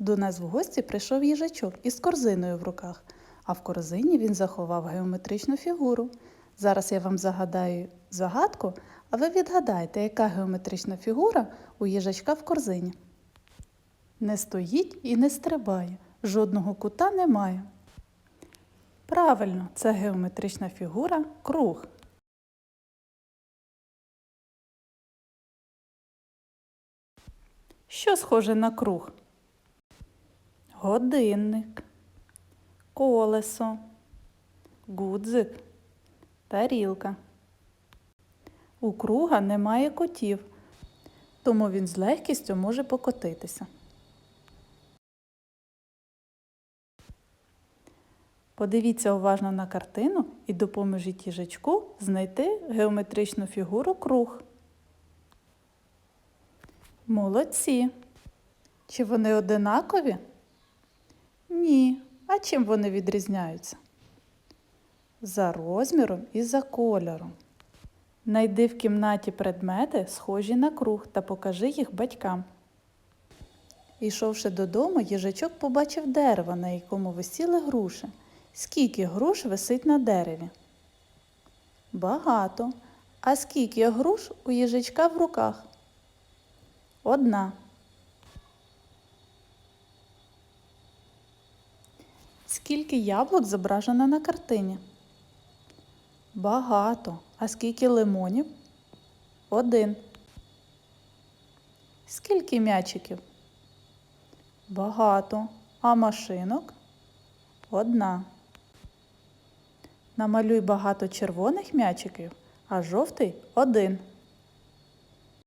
До нас в гості прийшов їжачок із корзиною в руках, а в корзині він заховав геометричну фігуру. Зараз я вам загадаю загадку, а ви відгадайте, яка геометрична фігура у їжачка в корзині. Не стоїть і не стрибає, жодного кута немає. Правильно, це геометрична фігура круг. Що схоже на круг? Годинник, колесо, гудзик, тарілка. У круга немає котів, тому він з легкістю може покотитися. Подивіться уважно на картину і допоможіть їжачку знайти геометричну фігуру круг. Молодці. Чи вони одинакові? Ні. А чим вони відрізняються? За розміром і за кольором. Найди в кімнаті предмети, схожі на круг, та покажи їх батькам. Ішовши додому, їжачок побачив дерево, на якому висіли груші. Скільки груш висить на дереві? Багато. А скільки груш у їжачка в руках? Одна. Скільки яблук зображено на картині? Багато. А скільки лимонів? Один. Скільки м'ячиків? Багато. А машинок? Одна. Намалюй багато червоних м'ячиків, а жовтий один.